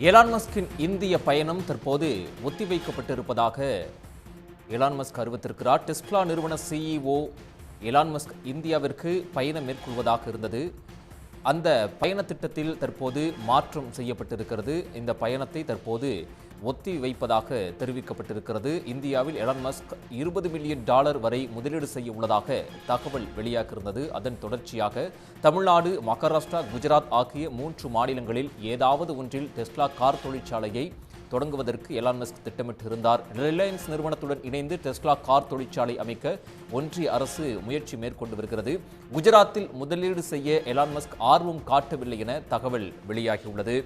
Elon மஸ்கின் இந்திய பயணம் தற்போது ஒத்திவைக்கப்பட்டிருப்பதாக எலான் மஸ்க் அறிவித்திருக்கிறார். டெஸ்லா நிறுவன சிஇஓ எலான் மஸ்க் இந்தியாவிற்கு பயணம் மேற்கொள்வதாக இருந்தது. அந்த பயண திட்டத்தில் தற்போது மாற்றம் செய்யப்பட்டிருக்கிறது. இந்த பயணத்தை தற்போது ஒத்தி வைப்பதாக தெரிவிக்கப்பட்டிருக்கிறது. இந்தியாவில் எலான் மஸ்க் இருபது மில்லியன் டாலர் வரை முதலீடு செய்ய உள்ளதாக தகவல் வெளியாகியிருந்தது. அதன் தொடர்ச்சியாக தமிழ்நாடு மகாராஷ்டிரா குஜராத் ஆகிய மூன்று மாநிலங்களில் ஏதாவது ஒன்றில் டெஸ்லா கார் தொழிற்சாலையை தொடங்குவதற்கு எலான் மஸ்க் திட்டமிட்டிருந்தார். ரிலையன்ஸ் நிறுவனத்துடன் இணைந்து டெஸ்லா கார் தொழிற்சாலை அமைக்க ஒன்றிய அரசு முயற்சி மேற்கொண்டு வருகிறது. குஜராத்தில் முதலீடு செய்ய எலான் மஸ்க் ஆர்வம் காட்டவில்லை என தகவல் வெளியாகியுள்ளது.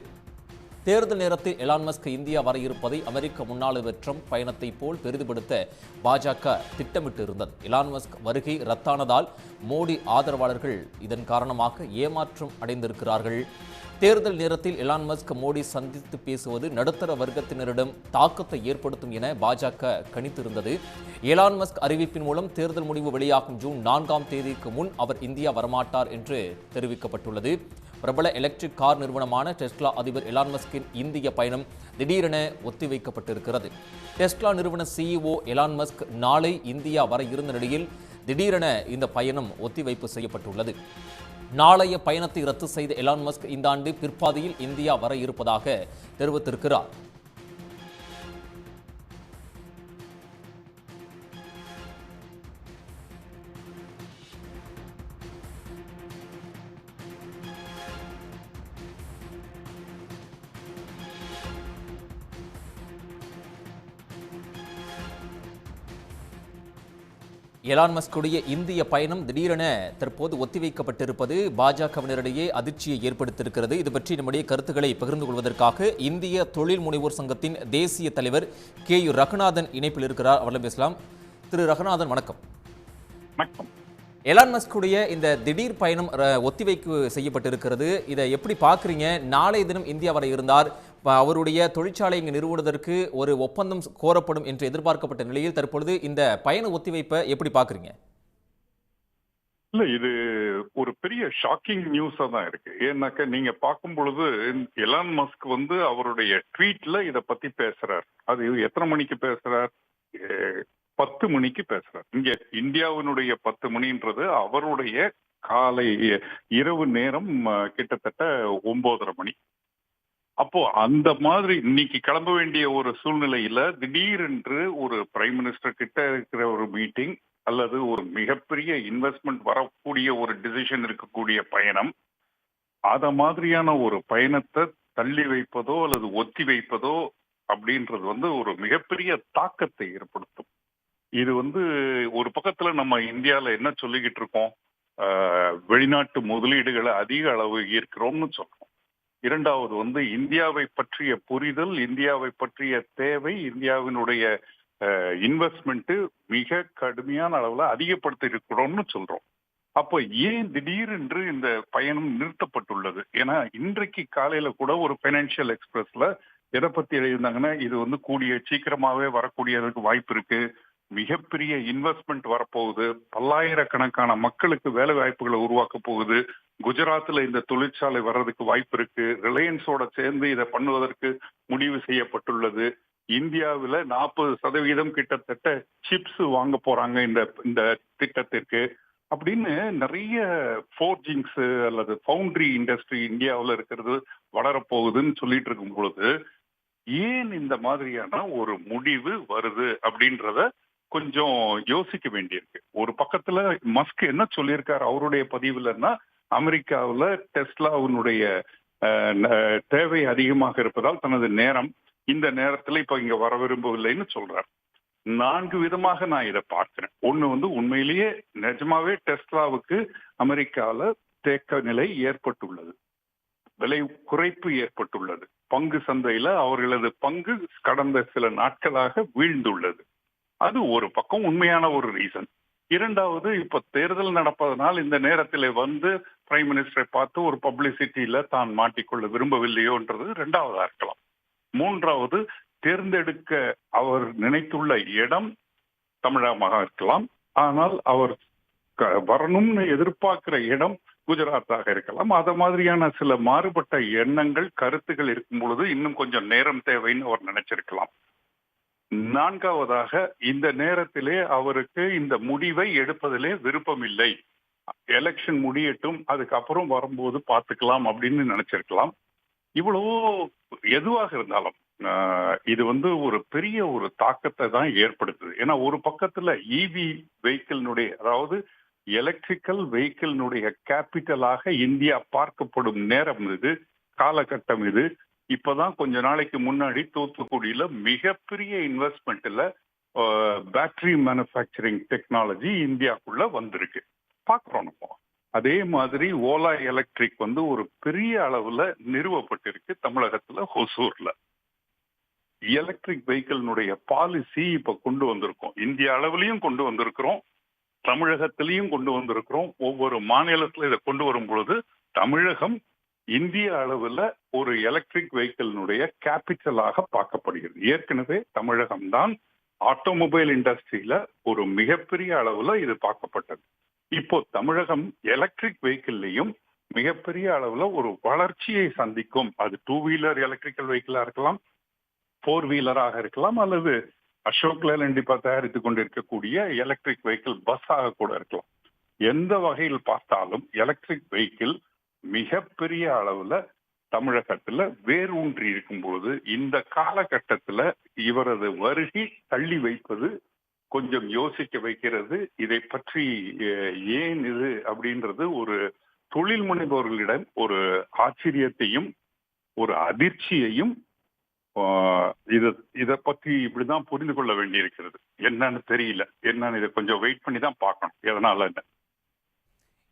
தேர்தல் நேரத்தில் எலான் மஸ்க் இந்தியா வர இருப்பதை அமெரிக்க முன்னாள் வெற்றம் ட்ரம்ப் பயணத்தை போல் பெரிதுபடுத்த பாஜக திட்டமிட்டு இருந்தது எலான் மஸ்க் வருகை ரத்தானதால் மோடி ஆதரவாளர்கள் இதன் காரணமாக ஏமாற்றம் அடைந்திருக்கிறார்கள். தேர்தல் நேரத்தில் எலான் மஸ்க் மோடி சந்தித்து பேசுவது நடுத்தர வர்க்கத்தினரிடம் தாக்கத்தை ஏற்படுத்தும் என பாஜக கணித்திருந்தது. எலான் மஸ்க் அறிவிப்பின் மூலம் தேர்தல் முடிவு வெளியாகும் ஜூன் நான்காம் தேதிக்கு முன் அவர் இந்தியா வரமாட்டார் என்று தெரிவிக்கப்பட்டுள்ளது. பிரபல எலக்ட்ரிக் கார் நிறுவனமான டெஸ்லா அதிபர் எலான் மஸ்கின் இந்திய பயணம் திடீரென ஒத்திவைக்கப்பட்டிருக்கிறது. டெஸ்லா நிறுவன சிஇஓ எலான் மஸ்க் நாளை இந்தியா வர இருந்த நிலையில் திடீரென இந்த பயணம் ஒத்திவைப்பு செய்யப்பட்டுள்ளது. நாளைய பயணத்தை ரத்து செய்த எலான் மஸ்க் இந்த ஆண்டு பிற்பாதியில் இந்தியா வர இருப்பதாக தெரிவித்திருக்கிறார். எலான் மஸ்குடைய இந்திய பயணம் திடீரென தற்போது ஒத்திவைக்கப்பட்டிருப்பது பாஜகவினரிடையே அதிர்ச்சியை ஏற்படுத்தியிருக்கிறது. இது பற்றி நம்முடைய கருத்துக்களை பகிர்ந்து கொள்வதற்காக இந்திய தொழில் முனைவோர் சங்கத்தின் தேசிய தலைவர் கே யு ரகுநாதன் இணைப்பில் இருக்கிறார். அவரிடம் பேசலாம். திரு ரகுநாதன் வணக்கம். வணக்கம். எலான் மஸ்குடைய இந்த திடீர் பயணம் ஒத்திவைப்பு செய்யப்பட்டிருக்கிறது. இதை எப்படி பார்க்குறீங்க? நாளைய தினம் இந்தியா வர இருந்தார். அவருடைய தொழிற்சாலை இங்கு நிறுவுவதற்கு ஒரு ஒப்பந்தம் கோரப்படும் என்று எதிர்பார்க்கப்பட்ட நிலையில் தற்பொழுது இந்த பயண ஒத்திவைப்பை எப்படி பார்க்குறீங்க? இல்ல இது ஒரு பெரிய ஷாக்கிங் நியூஸா தான் இருக்கு. ஏன்னாக்க நீங்க பார்க்கும் பொழுது எலான் மஸ்க் வந்து அவருடைய ட்வீட்ல இத பத்தி பேசுறார். அது எத்தனை மணிக்கு பேசுறார்? பத்து மணிக்கு பேசுறார். இங்க இந்தியாவினுடைய பத்து மணின்றது அவருடைய காலை இரவு நேரம் கிட்டத்தட்ட ஒன்பதரை மணி. அப்போ அந்த மாதிரி இன்னைக்கு கிளம்ப வேண்டிய ஒரு சூழ்நிலையில திடீரென்று ஒரு பிரைம் மினிஸ்டர் கிட்ட இருக்கிற ஒரு மீட்டிங் அல்லது ஒரு மிகப்பெரிய இன்வெஸ்ட்மெண்ட் வரக்கூடிய ஒரு டிசிஷன் இருக்கக்கூடிய பயணம் அத மாதிரியான ஒரு பயணத்தை தள்ளி வைப்பதோ அல்லது ஒத்தி வைப்பதோ அப்படின்றது வந்து ஒரு மிகப்பெரிய தாக்கத்தை ஏற்படுத்தும். இது வந்து ஒரு பக்கத்துல நம்ம இந்தியால என்ன சொல்லிக்கிட்டு இருக்கோம்? வெளிநாட்டு முதலீடுகளை அதிக அளவு ஈர்க்கிறோம்னு சொல்றோம். இரண்டாவது வந்து இந்தியாவை பற்றிய புரிதல் இந்தியாவை பற்றிய தேவை இந்தியாவினுடைய இன்வெஸ்ட்மெண்ட்டு மிக கடுமையான அளவுல அதிகப்படுத்தி இருக்கிறோம்னு சொல்றோம். அப்போ ஏன் திடீரென்று இந்த பயணம் நிறுத்தப்பட்டுள்ளது? ஏன்னா இன்றைக்கு காலையில கூட ஒரு பைனான்சியல் எக்ஸ்பிரஸ்ல எதை பத்தி எழுதியிருந்தாங்கன்னா இது வந்து கூடிய சீக்கிரமாவே வரக்கூடியதுக்கு வாய்ப்பு இருக்கு. மிகப்பெரிய இன்வெஸ்ட்மெண்ட் வரப்போகுது. பல்லாயிரக்கணக்கான மக்களுக்கு வேலை வாய்ப்புகளை உருவாக்க போகுது. குஜராத்ல இந்த தொழிற்சாலை வர்றதுக்கு வாய்ப்பு இருக்கு. ரிலையன்ஸோட சேர்ந்து இதை பண்ணுவதற்கு முடிவு செய்யப்பட்டுள்ளது. இந்தியாவில் நாற்பது சதவீதம் கிட்டத்தட்ட சிப்ஸ் வாங்க போறாங்க இந்த இந்த திட்டத்திற்கு. அப்படின்னு நிறைய ஃபோர்ஜிங்ஸ் அல்லது ஃபவுண்ட்ரி இண்டஸ்ட்ரி இந்தியாவில் இருக்கிறது வளரப்போகுதுன்னு சொல்லிட்டு இருக்கும் பொழுது ஏன் இந்த மாதிரியான ஒரு முடிவு வருது அப்படின்றத கொஞ்சம் யோசிக்க வேண்டியிருக்கு. ஒரு பக்கத்துல மஸ்க் என்ன சொல்லியிருக்காரு அவருடைய பதிவுலன்னா அமெரிக்காவில் டெஸ்லாவினுடைய தேவை அதிகமாக இருப்பதால் தனது நேரம் இந்த நேரத்துல இப்ப இங்க வர விரும்பவில்லைன்னு சொல்றார். நான்கு விதமாக நான் இதை பார்க்கிறேன். ஒண்ணு வந்து உண்மையிலேயே நிஜமாவே டெஸ்லாவுக்கு அமெரிக்காவில் தேக்க நிலை ஏற்பட்டுள்ளது. விலை குறைப்பு ஏற்பட்டுள்ளது. பங்கு சந்தையில அவர்களது பங்கு கடந்த சில நாட்களாக வீழ்ந்துள்ளது. அது ஒரு பக்கம் உண்மையான ஒரு ரீசன் இரண்டாவது இப்ப தேர்தல் நடப்பதனால் இந்த நேரத்தில் வந்து பிரைம் மினிஸ்டரை பார்த்து ஒரு பப்ளிசிட்டியில தான் மாட்டிக்கொள்ள விரும்பவில்லையோன்றது இரண்டாவதா இருக்கலாம் மூன்றாவது தேர்ந்தெடுக்க அவர் நினைத்துள்ள இடம் தமிழகமாக இருக்கலாம். ஆனால் அவர் வரணும்னு எதிர்பார்க்கிற இடம் குஜராத்தாக இருக்கலாம். அத மாதிரியான சில மாறுபட்ட எண்ணங்கள் கருத்துகள் இருக்கும் பொழுது இன்னும் கொஞ்சம் நேரம் தேவைன்னு அவர் நினைச்சிருக்கலாம். நான்காவதாக இந்த நேரத்திலே அவருக்கு இந்த முடிவை எடுப்பதிலே விருப்பமில்லை. எலெக்ஷன் முடியட்டும் அதுக்கப்புறம் வரும்போது பார்த்துக்கலாம் அப்படின்னு நினைச்சிருக்கலாம். இவ்வளவோ எதுவாக இருந்தாலும் ஆஹ், இது வந்து ஒரு பெரிய ஒரு தாக்கத்தை தான் ஏற்படுத்துது. ஏன்னா ஒரு பக்கத்துல இவி வெஹிக்கிளினுடைய அதாவது எலக்ட்ரிக்கல் வெஹிக்கிளினுடைய கேபிட்டலாக இந்தியா பார்க்கப்படும் நேரம் இது காலகட்டம் இது. இப்பதான் கொஞ்ச நாளைக்கு முன்னாடி தூத்துக்குடியில மிகப்பெரிய இன்வெஸ்ட்மெண்ட்ல பேட்டரி மேனுஃபேக்சரிங் டெக்னாலஜி இந்தியாக்குள்ள வந்திருக்கு. பாக்குறோம் நம்ம. அதே மாதிரி ஓலா எலக்ட்ரிக் வந்து ஒரு பெரிய அளவுல நிறுவப்பட்டிருக்கு தமிழகத்துல ஹொசூர்ல. எலக்ட்ரிக் வெஹிக்கிள்னுடைய பாலிசி இப்ப கொண்டு வந்திருக்கோம். இந்திய அளவுலயும் கொண்டு வந்திருக்கிறோம். தமிழகத்திலையும் கொண்டு வந்திருக்கிறோம். ஒவ்வொரு மாநிலத்துல இதை கொண்டு வரும் பொழுது தமிழகம் இந்திய அளவுல ஒரு எலக்ட்ரிக் வெஹிக்கிளினுடைய கேபிட்டலாக பார்க்கப்படுகிறது. ஏற்கனவே தமிழகம் தான் ஆட்டோமொபைல் இண்டஸ்ட்ரியில ஒரு மிகப்பெரிய அளவுல இது பார்க்கப்பட்டது. இப்போ தமிழகம் எலக்ட்ரிக் வெஹிக்கிள்லையும் மிகப்பெரிய அளவுல ஒரு வளர்ச்சியை சந்திக்கும். அது டூ வீலர் எலக்ட்ரிக்கல் வெஹிக்கிளா இருக்கலாம் ஃபோர் வீலராக இருக்கலாம் அல்லது அசோக் லேலண்ட் இப்ப தயாரித்து கொண்டிருக்கக்கூடிய எலக்ட்ரிக் வெஹிக்கிள் பஸ் ஆக கூட இருக்கலாம். எந்த வகையில் பார்த்தாலும் எலக்ட்ரிக் வெஹிக்கிள் மிகப்பெரிய அளவுல தமிழகத்துல வேரூன்றி இருக்கும்போது இந்த காலகட்டத்துல இவரது வருகை தள்ளி வைப்பது கொஞ்சம் யோசிக்க வைக்கிறது. இதை பற்றி ஏன் இது அப்படின்றது ஒரு தொழில் முனைபவர்களிடம் ஒரு ஆச்சரியத்தையும் ஒரு அதிர்ச்சியையும் ஆஹ், இது இத பத்தி இப்படிதான் புரிந்து கொள்ள வேண்டியிருக்கிறது. என்னன்னு தெரியல. என்னன்னு இதை கொஞ்சம் வெயிட் பண்ணி தான் பார்க்கணும். எதனால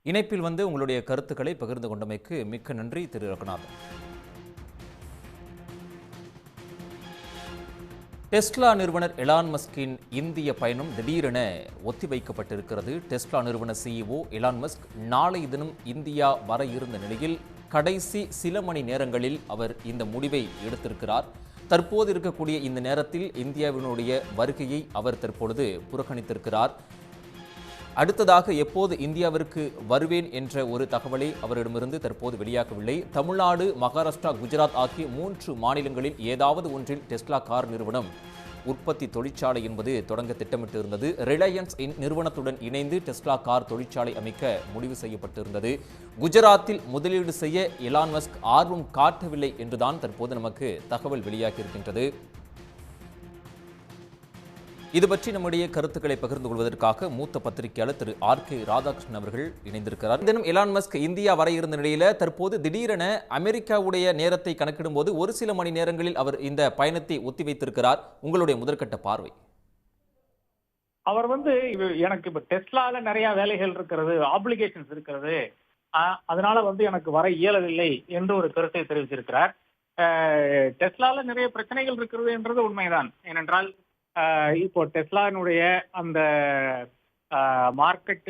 இணைப்பில் வந்து உங்களுடைய கருத்துக்களை பகிர்ந்து கொண்டமைக்கு மிக்க நன்றி திரு ரகுநாதன். டெஸ்லா நிறுவனர் எலான் மஸ்கின் இந்திய பயணம் திடீரென ஒத்திவைக்கப்பட்டிருக்கிறது. டெஸ்லா நிறுவன சிஇஓ எலான் மஸ்க் நாளை தினம் இந்தியா வர இருந்த நிலையில் கடைசி சில மணி நேரங்களில் அவர் இந்த முடிவை எடுத்திருக்கிறார். தற்போது இருக்கக்கூடிய இந்த நேரத்தில் இந்தியாவினுடைய வருகையை அவர் தற்பொழுது புறக்கணித்திருக்கிறார். அடுத்ததாக எப்போது இந்தியாவிற்கு வருவேன் என்ற ஒரு தகவலை அவரிடமிருந்து தற்போது வெளியாகவில்லை. தமிழ்நாடு மகாராஷ்டிரா குஜராத் ஆகிய மூன்று மாநிலங்களில் ஏதாவது ஒன்றில் டெஸ்லா கார் நிறுவனம் உற்பத்தி தொழிற்சாலை என்பது தொடங்க திட்டமிட்டிருந்தது. ரிலையன்ஸ் இன் நிறுவனத்துடன் இணைந்து டெஸ்லா கார் தொழிற்சாலை அமைக்க முடிவு செய்யப்பட்டிருந்தது. குஜராத்தில் முதலீடு செய்ய எலான் மஸ்க் ஆர்வம் காட்டவில்லை என்றுதான் தற்போது நமக்கு தகவல் வெளியாகியிருக்கின்றது. இது பற்றி நம்முடைய கருத்துக்களை பகிர்ந்து கொள்வதற்காக மூத்த பத்திரிகையாளர் திரு ஆர் கே ராதாகிருஷ்ணன் அவர்கள் இணைந்திருக்கிறார். தினம் எலான் மஸ்க் இந்தியா வர இருந்த நிலையில தற்போது திடீரென அமெரிக்காவுடைய நேரத்தை கணக்கிடும் போது ஒரு சில மணி நேரங்களில் அவர் இந்த பயணத்தை ஒத்திவைத்திருக்கிறார். உங்களுடைய முதற்கட்ட பார்வை. அவர் வந்து எனக்கு இப்ப டெஸ்லால நிறைய வேலைகள் இருக்கிறது ஆப்ளிகேஷன்ஸ் இருக்கிறது. ஆஹ் அதனால வந்து எனக்கு வர இயலவில்லை என்று ஒரு கருத்தை தெரிவிச்சிருக்கிறார் டெஸ்லால நிறைய பிரச்சனைகள் இருக்கிறது என்றது உண்மைதான். ஏனென்றால் இப்போ டெஸ்லானுடைய அந்த மார்க்கெட்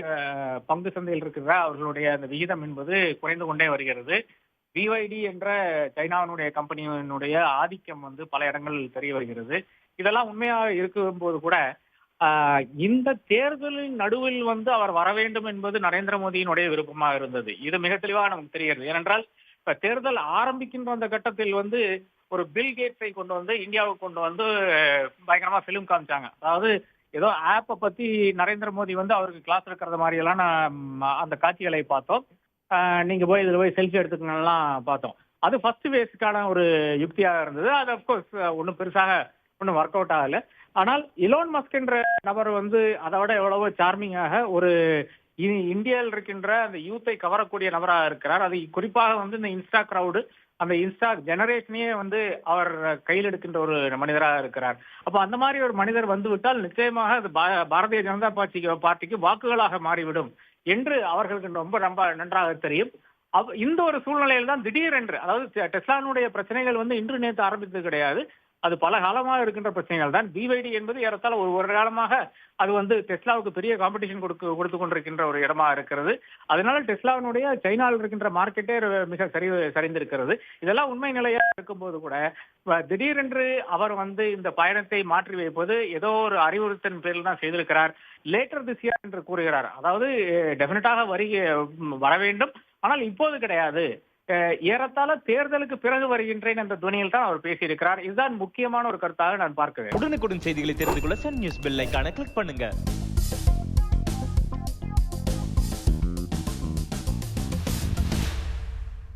பங்கு சந்தையில் இருக்கிற அவர்களுடைய அந்த விகிதம் என்பது குறைந்து கொண்டே வருகிறது. பிஒய்டி என்ற சைனாவினுடைய கம்பெனியினுடைய ஆதிக்கம் வந்து பல இடங்களில் தெரிய வருகிறது. இதெல்லாம் உண்மையாக இருக்கும்போது கூட ஆஹ் இந்த தேர்தலின் நடுவில் வந்து அவர் வர வேண்டும் என்பது நரேந்திர மோடியினுடைய விருப்பமாக இருந்தது. இது மிக தெளிவாக நமக்கு தெரிகிறது. ஏனென்றால் இப்ப தேர்தல் ஆரம்பிக்கின்ற அந்த கட்டத்தில் வந்து ஒரு பில் கேட்ஸை கொண்டு வந்து இந்தியாவுக்கு கொண்டு வந்து பயங்கரமா பிலிம் காமிச்சாங்க. அதாவது ஏதோ ஆப்பை பத்தி நரேந்திர மோடி வந்து அவருக்கு கிளாஸ் எடுக்கிறது மாதிரி எல்லாம் நான் அந்த காட்சிகளை பார்த்தோம். நீங்க போய் இதுல போய் செல்ஃபி எடுத்துக்கணும்லாம் பார்த்தோம். அது ஃபர்ஸ்ட் பேஸுக்கான ஒரு யுக்தியாக இருந்தது. அது அப்கோர்ஸ் ஒன்றும் பெருசாக ஒன்றும் ஒர்க் அவுட் ஆகலை. ஆனால் இலோன் மஸ்க் என்ற நபர் வந்து அதை விட எவ்வளவோ சார்மிங்காக ஒரு இ- இந்தியாவில் இருக்கின்ற அந்த யூத்தை கவரக்கூடிய நபராக இருக்கிறார். அது குறிப்பாக வந்து இந்த இன்ஸ்டா கிரவுடு அந்த இன்ஸ்டா ஜெனரேஷனையே வந்து அவர் கையில் எடுக்கின்ற ஒரு மனிதராக இருக்கிறார். அப்ப அந்த மாதிரி ஒரு மனிதர் வந்து விட்டால் நிச்சயமாக அது பாரதிய ஜனதா பார்ட்டிக்கு பார்ட்டிக்கு வாக்குகளாக மாறிவிடும் என்று அவர்களுக்கு ரொம்ப ரொம்ப நன்றாக தெரியும். அவ்- இந்த ஒரு சூழ்நிலையில் தான் திடீரென்று அதாவது டெஸ்லானுடைய பிரச்சனைகள் வந்து இன்று நேற்று ஆரம்பித்தது கிடையாது. அது பல காலமாக இருக்கின்ற பிரச்சனைகள் தான். பிவைடி என்பது ஏறத்தாழ ஒரு ஒரு காலமாக அது வந்து டெஸ்லாவுக்கு பெரிய காம்படிஷன் கொடுக்க கொடுத்து கொண்டிருக்கின்ற ஒரு இடமா இருக்கிறது. அதனால டெஸ்லாவினுடைய சைனாவில் இருக்கின்ற மார்க்கெட்டே மிக சரி சரிந்திருக்கிறது. இதெல்லாம் உண்மை நிலையா இருக்கும்போது கூட திடீரென்று அவர் வந்து இந்த பயணத்தை மாற்றி வைப்பது ஏதோ ஒரு அறிவுறுத்தன் பேரில் தான் செய்திருக்கிறார். லேட்டர் திஸ் இயர் என்று கூறுகிறார். அதாவது டெபினட்டாக வரி வர வேண்டும் ஆனால் இப்போது கிடையாது. ஏறத்தாழ தேர்தலுக்கு பிறகு வருகின்றேன் என்ற துணியில் தான் அவர் பேசியிருக்கிறார். இதுதான் முக்கியமான ஒரு கருத்தாக நான் பார்க்கிறேன் உடனுக்குடன் செய்திகளை தெரிந்து கொள்ள சன் நியூஸ் பெல் கிளிக் பண்ணுங்க.